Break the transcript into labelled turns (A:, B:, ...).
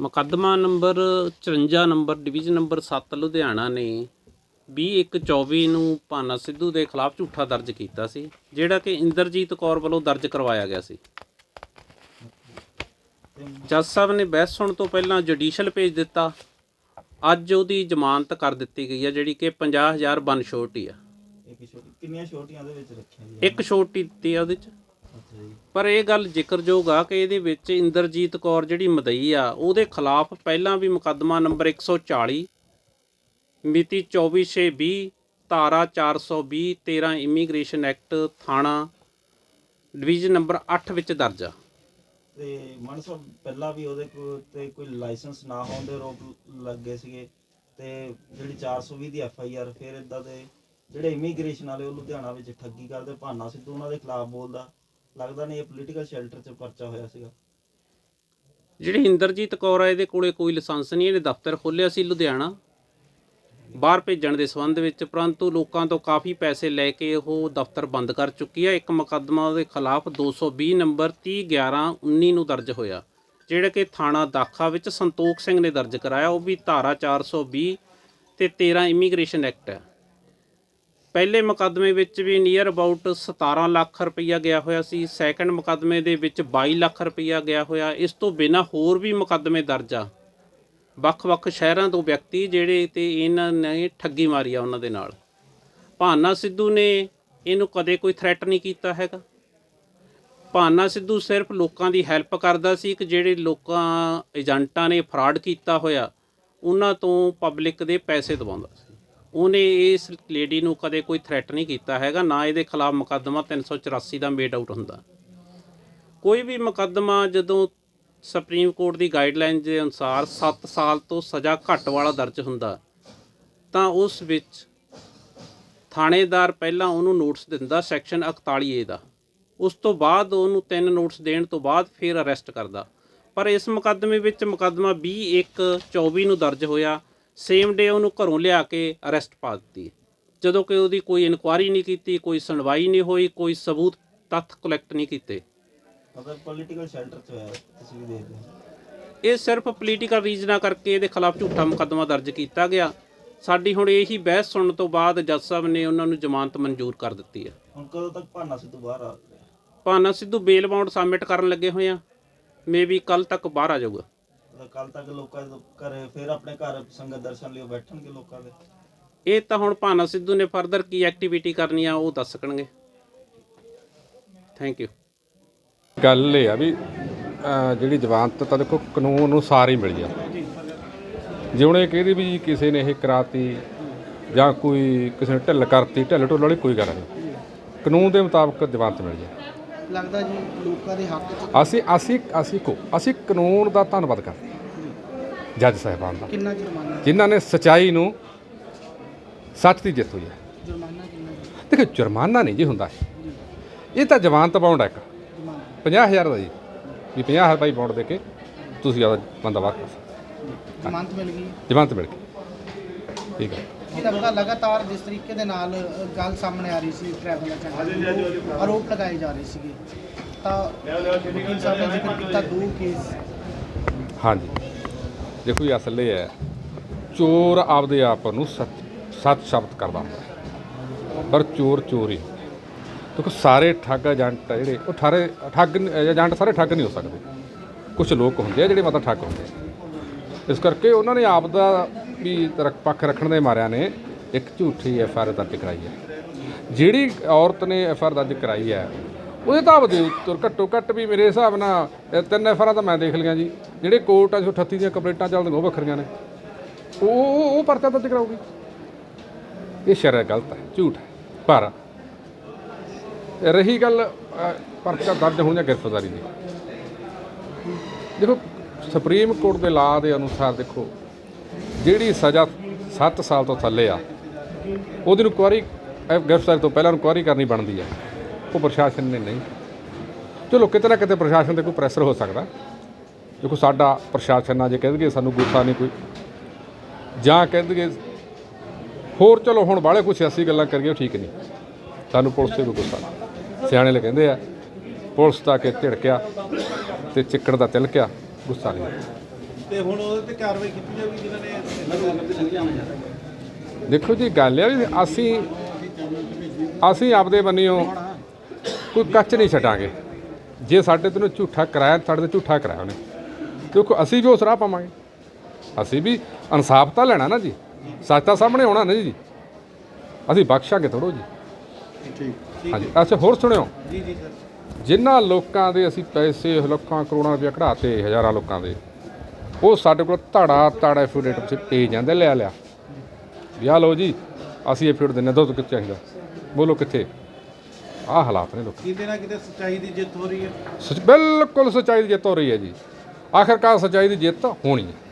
A: ਮੁਕੱਦਮਾ number 54 number division number 7 Ludhiana ਨੇ 2124 ਨੂੰ ਭਾਨਾ ਸਿੱਧੂ ਦੇ ਖਿਲਾਫ ਝੂਠਾ ਦਰਜ ਕੀਤਾ ਸੀ ਜਿਹੜਾ ਕਿ ਇੰਦਰਜੀਤ ਕੌਰ ਵੱਲੋਂ ਦਰਜ ਕਰਵਾਇਆ ਗਿਆ ਸੀ। ਜੱਜ ਸਾਹਿਬ ਨੇ ਬਹਿਸ ਸੁਣਨ ਤੋਂ ਪਹਿਲਾਂ ਜੁਡੀਸ਼ੀਅਲ ਭੇਜ ਦਿੱਤਾ। ਅੱਜ ਉਹਦੀ ਜ਼ਮਾਨਤ ਕਰ ਦਿੱਤੀ ਗਈ ਹੈ ਜਿਹੜੀ ਕਿ 50000 ਬਨ ਛੋਟੀ ਆ।
B: ਇੱਕ ਛੋਟੀ ਕਿੰਨੀਆਂ ਛੋਟੀਆਂ ਦੇ ਵਿੱਚ ਰੱਖੀਆਂ ਜੀ
A: ਇੱਕ ਛੋਟੀ ਦਿੱਤੀ ਆ ਉਹਦੇ ਚ। ਪਰ ਇਹ ਗੱਲ ਜ਼ਿਕਰਯੋਗ ਆ ਕਿ ਇਹਦੇ ਵਿੱਚ ਇੰਦਰਜੀਤ ਕੌਰ ਜਿਹੜੀ ਮਦਈ ਆ, ਉਹਦੇ ਖਿਲਾਫ ਪਹਿਲਾਂ ਵੀ ਮੁਕੱਦਮਾ ਨੰਬਰ 140 ਮਿਤੀ 24/6/20 ਧਾਰਾ 420 13 ਇਮੀਗ੍ਰੇਸ਼ਨ ਐਕਟ, ਥਾਣਾ, ਡਿਵੀਜ਼ਨ ਨੰਬਰ 8 ਵਿੱਚ ਦਰਜ ਆ।
B: ਤੇ ਮਨ ਸਾਹਿਬ, ਪਹਿਲਾਂ ਵੀ ਉਹਦੇ ਕੋ ਤੇ ਕੋਈ ਲਾਇਸੈਂਸ ਨਾ ਹੋਣ ਦੇ ਰੋਪ ਲੱਗੇ ਸੀਗੇ, ਤੇ ਜਿਹੜੀ 420 ਦੀ ਐਫ ਆਈ ਆਰ ਫਿਰ ਇਦਾਂ ਦੇ ਜਿਹੜੇ ਇਮੀਗ੍ਰੇਸ਼ਨ ਵਾਲੇ ਉਹ ਲੁਧਿਆਣਾ ਵਿੱਚ ਠੱਗੀ ਕਰਦੇ, ਭਾਨਾ ਸਿੱਧੂ ਉਹਨਾਂ ਦੇ ਖਿਲਾਫ ਬੋਲਦਾ। ਲੱਗਦਾ ਨਹੀਂ ਇਹ ਪੋਲੀਟੀਕਲ ਸ਼ੈਲਟਰ 'ਚ ਪਰਚਾ ਹੋਇਆ ਸੀਗਾ।
A: ਜਿਹੜੀ ਇੰਦਰਜੀਤ ਕੌਰ ਆ, ਇਹਦੇ ਕੋਲੇ ਕੋਈ ਲਾਇਸੈਂਸ ਨਹੀਂ, ਇਹਨੇ ਦਫ਼ਤਰ ਖੋਲ੍ਹਿਆ ਸੀ ਲੁਧਿਆਣਾ। ਬਾਹਰ ਭੇਜਣ ਦੇ ਸੰਬੰਧ ਵਿੱਚ, ਪਰੰਤੂ ਲੋਕਾਂ ਤੋਂ ਕਾਫੀ ਪੈਸੇ ਲੈ ਕੇ ਉਹ ਦਫ਼ਤਰ ਬੰਦ ਕਰ ਚੁੱਕੀ ਹੈ ਇੱਕ ਮੁਕੱਦਮਾ ਉਹਦੇ ਖਿਲਾਫ 220 ਨੰਬਰ 301119 ਨੂੰ ਦਰਜ ਹੋਇਆ, ਜਿਹੜਾ ਕਿ ਥਾਣਾ ਦਾਖਾ ਵਿੱਚ ਸੰਤੋਖ ਸਿੰਘ ਨੇ ਦਰਜ ਕਰਾਇਆ। ਉਹ ਵੀ ਧਾਰਾ 420 ਤੇ 13 ਇਮੀਗ੍ਰੇਸ਼ਨ ਐਕਟ ਹੈ। ਪਹਿਲੇ ਮੁਕੱਦਮੇ ਵਿੱਚ ਵੀ ਨੀਅਰ ਅਬਾਊਟ 17 ਲੱਖ ਰੁਪਈਆ ਗਿਆ ਹੋਇਆ ਸੀ ਸੈਕੰਡ ਮੁਕੱਦਮੇ ਦੇ ਵਿੱਚ 22 ਲੱਖ ਰੁਪਈਆ ਗਿਆ ਹੋਇਆ, ਇਸ ਤੋਂ ਬਿਨਾਂ ਹੋਰ ਵੀ ਮੁਕੱਦਮੇ ਦਰਜ ਆ। ਵੱਖ-ਵੱਖ ਸ਼ਹਿਰਾਂ ਤੋਂ ਵਿਅਕਤੀ ਜਿਹੜੇ ਤੇ ਇਹਨਾਂ ਨੇ ਠੱਗੀ ਮਾਰੀ ਆ ਉਹਨਾਂ ਦੇ ਨਾਲ। ਭਾਨਾ ਸਿੱਧੂ ਨੇ ਇਹਨੂੰ ਕਦੇ ਕੋਈ ਥ੍ਰੈਟ ਨਹੀਂ ਕੀਤਾ ਹੈਗਾ। ਭਾਨਾ ਸਿੱਧੂ ਸਿਰਫ ਲੋਕਾਂ ਦੀ ਹੈਲਪ ਕਰਦਾ ਸੀ ਕਿ ਜਿਹੜੇ ਲੋਕਾਂ, ਏਜੰਟਾਂ ਨੇ ਫਰਾਡ ਕੀਤਾ ਹੋਇਆ, ਉਹਨਾਂ ਤੋਂ ਪਬਲਿਕ ਦੇ ਪੈਸੇ ਦਵਾਉਂਦਾ ਸੀ। ਉਹਨੇ ਇਸ ਲੇਡੀ ਨੂੰ ਕਦੇ ਕੋਈ ਥ੍ਰੈਟ ਨਹੀਂ ਕੀਤਾ ਹੈਗਾ, ਨਾ ਇਹਦੇ ਖਿਲਾਫ ਮੁਕੱਦਮਾ 384 ਦਾ ਮੇਡ ਆਊਟ ਹੁੰਦਾ। ਕੋਈ ਵੀ ਮੁਕੱਦਮਾ ਜਦੋਂ ਸੁਪਰੀਮ ਕੋਰਟ ਦੀ ਗਾਈਡਲਾਈਨ ਦੇ ਅਨੁਸਾਰ 7 ਸਾਲ ਤੋਂ ਸਜ਼ਾ ਘੱਟ ਵਾਲਾ ਦਰਜ ਹੁੰਦਾ, ਤਾਂ ਉਸ ਵਿੱਚ ਥਾਣੇਦਾਰ ਪਹਿਲਾਂ ਉਹਨੂੰ ਨੋਟਿਸ ਦਿੰਦਾ ਸੈਕਸ਼ਨ 41 ਏ ਦਾ। ਉਸ ਤੋਂ ਬਾਅਦ ਉਹਨੂੰ ਤਿੰਨ ਨੋਟਿਸ ਦੇਣ ਤੋਂ ਬਾਅਦ ਫਿਰ ਅਰੈਸਟ ਕਰਦਾ। ਪਰ ਇਸ ਮੁਕੱਦਮੇ ਵਿੱਚ ਮੁਕੱਦਮਾ 2124 ਨੂੰ ਦਰਜ ਹੋਇਆ ਸੇਮ ਡੇ ਉਹਨੂੰ ਘਰੋਂ ਲਿਆ ਕੇ ਅਰੈਸਟ ਪਾ ਦਿੱਤੀ। ਜਦੋਂ ਕਿ ਉਹਦੀ ਕੋਈ ਇਨਕੁਆਇਰੀ ਨਹੀਂ ਕੀਤੀ ਕੋਈ ਸੁਣਵਾਈ ਨਹੀਂ ਹੋਈ ਕੋਈ ਸਬੂਤ ਤੱਥ ਕਲੈਕਟ ਨਹੀਂ ਕੀਤੇ।
B: ਮਤਲਬ ਪੋਲੀਟੀਕਲ ਸ਼ੈਲਟਰ 'ਚ ਹੋਇਆ ਤੁਸੀਂ ਵੀ ਦੇਖਦੇ
A: ਇਹ ਸਿਰਫ ਪੋਲੀਟੀਕਲ ਰੀਜ਼ਨਾਂ ਕਰਕੇ ਇਹਦੇ ਖਿਲਾਫ ਝੂਠਾ ਮੁਕੱਦਮਾ ਦਰਜ ਕੀਤਾ ਗਿਆ। ਸਾਡੀ ਹੁਣ ਇਹੀ ਬਹਿਸ ਸੁਣਨ ਤੋਂ ਬਾਅਦ ਜੱਜ ਸਾਹਿਬ ਨੇ ਉਹਨਾਂ ਨੂੰ ਜ਼ਮਾਨਤ ਮਨਜ਼ੂਰ ਕਰ ਦਿੱਤੀ ਹੈ
B: ਹੁਣ ਕਦੋਂ ਤੱਕ ਭਾਨਾ ਸਿੱਧੂ ਬਾਹਰ ਆ?
A: Bhana Sidhu bail bond submit ਕਰਨ ਲੱਗੇ ਹੋਏ ਆ। ਮੇਬੀ ਕੱਲ ਤੱਕ ਬਾਹਰ ਆ ਜਾਊਗਾ।
B: ਕੱਲ ਤੱਕ ਲੋਕਾਂ ਦੇ ਘਰੇ ਫਿਰ ਆਪਣੇ ਘਰ ਸੰਗਤ ਦਰਸ਼ਨ ਲਈ ਬੈਠਣਗੇ ਲੋਕਾਂ ਦੇ।
A: ਇਹ ਤਾਂ ਹੁਣ ਭਾਨਾ ਸਿੱਧੂ ਨੇ ਫਰਦਰ ਕੀ ਐਕਟੀਵਿਟੀ ਕਰਨੀ ਆ ਉਹ ਦੱਸ ਸਕਣਗੇ। ਥੈਂਕ ਯੂ
C: ਗੱਲ ਇਹ ਆ ਵੀ ਅਹ ਜਿਹੜੀ ਜ਼ਮਾਨਤ ਤਾਂ ਦੇਖੋ ਕਾਨੂੰਨ ਅਨੁਸਾਰ ਹੀ ਮਿਲ ਜਾ ਜੇ ਹੁਣ ਇਹ ਕਹਿੰਦੀ ਵੀ ਕਿਸੇ ਨੇ ਇਹ ਕਰਾਤੀ ਜਾਂ ਕੋਈ ਕਿਸੇ ਨੇ ਢਿੱਲ ਕਰਤੀ ਢਿੱਲ ਢੁੱਲ ਵਾਲੀ ਕੋਈ ਗੱਲ ਨਹੀਂ। ਕਾਨੂੰਨ ਦੇ ਮੁਤਾਬਕ ਜ਼ਮਾਨਤ ਮਿਲ ਜਾ
D: ਲੱਗਦਾ ਜੀ ਲੋਕਾਂ ਦੇ ਹੱਕ 'ਚ
C: ਅਸੀਂ ਅਸੀਂ ਅਸੀਂ ਕੋ ਅਸੀਂ ਕਾਨੂੰਨ ਦਾ ਧੰਨਵਾਦ ਕਰਦੇ। ਜੱਜ ਸਾਹਿਬਾਨ ਦਾ।
D: ਕਿੰਨਾ ਜੁਰਮਾਨਾ?
C: ਜਿਨ੍ਹਾਂ ਨੇ ਸਚਾਈ ਨੂੰ ਸੱਚ ਦੀ ਜਿੱਤ ਹੋਈ ਹੈ।
D: ਜੁਰਮਾਨਾ ਕਿੰਨਾ ਜੀ?
C: ਦੇਖੋ ਜੁਰਮਾਨਾ ਨਹੀਂ ਜੀ ਹੁੰਦਾ। ਇਹ ਤਾਂ ਜ਼ਮਾਨਤ ਬਾਉਂਡ ਹੈ ਇੱਕ।
D: ਜੁਰਮਾਨਾ
C: 50000 ਦਾ ਜੀ। ਵੀ 50000 ਰੁਪਏ ਬਾਉਂਡ ਦੇ ਕੇ ਤੁਸੀਂ ਆਪਦਾ ਬੰਦਾ ਸਕਦੇ
D: ਜ਼ਮਾਨਤ ਮਿਲ ਗਈ।
C: ਜ਼ਮਾਨਤ ਮਿਲ ਗਈ। ਠੀਕ ਹੈ।
D: ਇਹ ਲੱਗਦਾ ਲਗਾਤਾਰ ਜਿਸ ਤਰੀਕੇ ਦੇ ਨਾਲ ਗੱਲ ਸਾਹਮਣੇ ਆ ਰਹੀ ਸੀ ਟਰੈਵਲ ਏਜੰਟ ਆਰੋਪ ਲਗਾਏ ਜਾ ਰਹੇ ਸੀਗੇ। ਤਾਂ ਵਕੀਲ ਸਾਹਿਬ ਨੇ ਜ਼ਿਕਰ ਕੀਤਾ ਦੋ ਕੇਸ
C: ਹਾਂਜੀ। ਦੇਖੋ ਜੀ, ਅਸਲ ਇਹ ਹੈ, ਚੋਰ ਆਪਦੇ ਆਪ ਨੂੰ ਸੱਚ ਸੱਚ ਸ਼ਬਦ ਕਰਦਾ ਹੁੰਦਾ ਪਰ ਚੋਰ ਚੋਰ ਹੀ ਹੁੰਦਾ ਦੇਖੋ, ਸਾਰੇ ਠੱਗ ਏਜੰਟ ਆ ਜਿਹੜੇ, ਉਹ ਠਾਰੇ ਠੱਗ ਨ- ਏਜੰਟ ਸਾਰੇ ਠੱਗ ਨਹੀਂ ਹੋ ਸਕਦੇ। ਕੁਝ ਲੋਕ ਹੁੰਦੇ ਆ ਜਿਹੜੇ ਮਤਲਬ ਠੱਗ ਹੁੰਦੇ ਆ। ਇਸ ਕਰਕੇ ਉਹਨਾਂ ਨੇ ਆਪ ਦਾ ਵੀ ਪੱਖ ਰੱਖਣ ਦੇ ਮਾਰਿਆਂ ਨੇ ਇੱਕ ਝੂਠੀ ਐਫ ਆਰ ਦਰਜ ਕਰਾਈ ਹੈ। ਜਿਹੜੀ ਔਰਤ ਨੇ ਐਫ ਆਰ ਦਰਜ ਕਰਾਈ ਹੈ ਉਹਦੇ ਤਾਂ ਦੇ ਉੱਤਰ ਘੱਟੋ ਘੱਟ ਵੀ ਮੇਰੇ ਹਿਸਾਬ ਨਾਲ ਇਹ ਤਿੰਨ ਐਫਰਾਂ ਤਾਂ ਮੈਂ ਦੇਖ ਲਈਆਂ ਜੀ। ਜਿਹੜੇ ਕੋਰਟ 'ਚ 38 ਦੀਆਂ ਕੰਪਲੇਂਟਾਂ ਚੱਲਦੀਆਂ ਉਹ ਵੱਖਰੀਆਂ ਨੇ। ਉਹ ਉਹ ਉਹ ਪਰਚਾ ਦਰਜ ਕਰਾਉਗੀ ਇਹ ਸ਼ਰਅ ਗਲਤ ਹੈ ਝੂਠ ਹੈ। ਪਰ ਰਹੀ ਗੱਲ ਅ, ਪਰਚਾ ਦਰਜ ਹੋਣ ਜਾਂ ਗ੍ਰਿਫਤਾਰੀ ਦੀ। ਦੇਖੋ ਸੁਪਰੀਮ ਕੋਰਟ ਦੇ ਲਾ ਦੇ ਅਨੁਸਾਰ ਦੇਖੋ ਜਿਹੜੀ ਸਜ਼ਾ 7 ਸਾਲ ਤੋਂ ਥੱਲੇ ਆ ਉਹਦੀ ਇਨਕੁਆਰੀ ਗ੍ਰਿਫਤਾਰੀ ਤੋਂ ਪਹਿਲਾਂ ਇਨਕੁਆਇਰੀ ਕਰਨੀ ਬਣਦੀ ਹੈ। ਉਹ ਪ੍ਰਸ਼ਾਸਨ ਨੇ ਨਹੀਂ। ਚਲੋ ਕਿਤੇ ਨਾ ਕਿਤੇ ਪ੍ਰਸ਼ਾਸਨ ਤੇ ਕੋਈ ਪ੍ਰੈਸ਼ਰ ਹੋ ਸਕਦਾ। ਦੇਖੋ ਸਾਡਾ ਪ੍ਰਸ਼ਾਸਨ ਆ ਜੇ ਕਹਿੰਦੇ ਸਾਨੂੰ ਗੁੱਸਾ ਨਹੀਂ ਕੋਈ। ਜਾਂ ਕਹਿੰਦੇ ਹੋਰ ਚਲੋ ਹੁਣ ਬਾਹਲੇ ਕੁਛ ਅਸੀਂ ਗੱਲਾਂ ਕਰੀਏ ਉਹ ਠੀਕ ਨਹੀਂ। ਸਾਨੂੰ ਪੁਲਿਸ ਤੇ ਕੋਈ ਗੁੱਸਾ ਨਹੀਂ। ਸਿਆਣੇ ਲੈ ਕਹਿੰਦੇ ਆ ਪੁਲਿਸ ਤਾਂ ਕਿ ਝਿੜਕਿਆ ਤੇ ਚਿੱਕੜ ਦਾ ਤਿਲਕਿਆ ਗੁੱਸਾ ਨਹੀਂ।
E: ਤੇ ਹੁਣ ਉਹਦੇ ਤੇ ਕਾਰਵਾਈ ਕੀਤੀ ਜਾਊਗੀ ਜਿਨ੍ਹਾਂ ਨੇ
C: ਦੇਖੋ ਜੀ ਗੱਲ ਇਹ ਆ ਵੀ ਅਸੀਂ ਅਸੀਂ ਆਪਦੇ ਬੰਨਿਓ ਕੋਈ ਕੱਚ ਨਹੀਂ ਛੱਡਾਂਗੇ। ਜੇ ਸਾਡੇ ਤੋਂ ਝੂਠਾ ਕਰਾਇਆ ਸਾਡੇ ਤੇ ਝੂਠਾ ਕਰਾਇਆ ਉਹਨੇ। ਕਿਉਂਕਿ ਅਸੀਂ ਵੀ ਉਸ ਰਾਹ ਪਾਵਾਂਗੇ। ਅਸੀਂ ਵੀ ਇਨਸਾਫ ਤਾਂ ਲੈਣਾ ਨਾ ਜੀ। ਸੱਚ ਤਾਂ ਸਾਹਮਣੇ ਆਉਣਾ ਨਾ ਜੀ। ਅਸੀਂ ਬਖਸ਼ਾਂਗੇ ਥੋੜੋ ਜੀ। ਠੀਕ। ਹਾਂਜੀ। ਅੱਛਾ ਹੋਰ ਸੁਣਿਓ।
E: ਜੀ ਜੀ ਸਰ।
C: ਜਿਨ੍ਹਾਂ ਲੋਕਾਂ ਦੇ ਅਸੀਂ ਪੈਸੇ ਲੱਖਾਂ ਕਰੋੜਾਂ ਰੁਪਏ ਕਢਾਤੇ ਹਜ਼ਾਰਾਂ ਲੋਕਾਂ ਦੇ ਉਹ ਸਾਡੇ ਕੋਲ ਧੜਾ ਧੜਾ ਐਫੀਡੇਟ ਵਿੱਚ ਭੇਜ ਜਾਂਦੇ ਲਿਆ ਲਿਆ। ਵੀ ਆਹ ਲਓ ਜੀ ਅਸੀਂ ਐਫੀਡੇਟ ਦਿੰਨੇ ਦੋ ਕਿੱਥੇ ਚਾਹੀਦਾ? ਬੋਲੋ ਕਿੱਥੇ? ਆਹ ਹਾਲਾਤ ਨੇ ਲੋਕ।
E: ਕਿਤੇ ਨਾ ਕਿਤੇ ਸੱਚਾਈ ਦੀ ਜਿੱਤ ਹੋ ਰਹੀ ਹੈ।
C: ਸੱਚ ਬਿਲਕੁਲ ਸੱਚਾਈ ਦੀ ਜਿੱਤ ਹੋ ਰਹੀ ਹੈ ਜੀ। ਆਖਰਕਾਰ ਸੱਚਾਈ ਦੀ ਜਿੱਤ ਹੋਣੀ ਹੈ।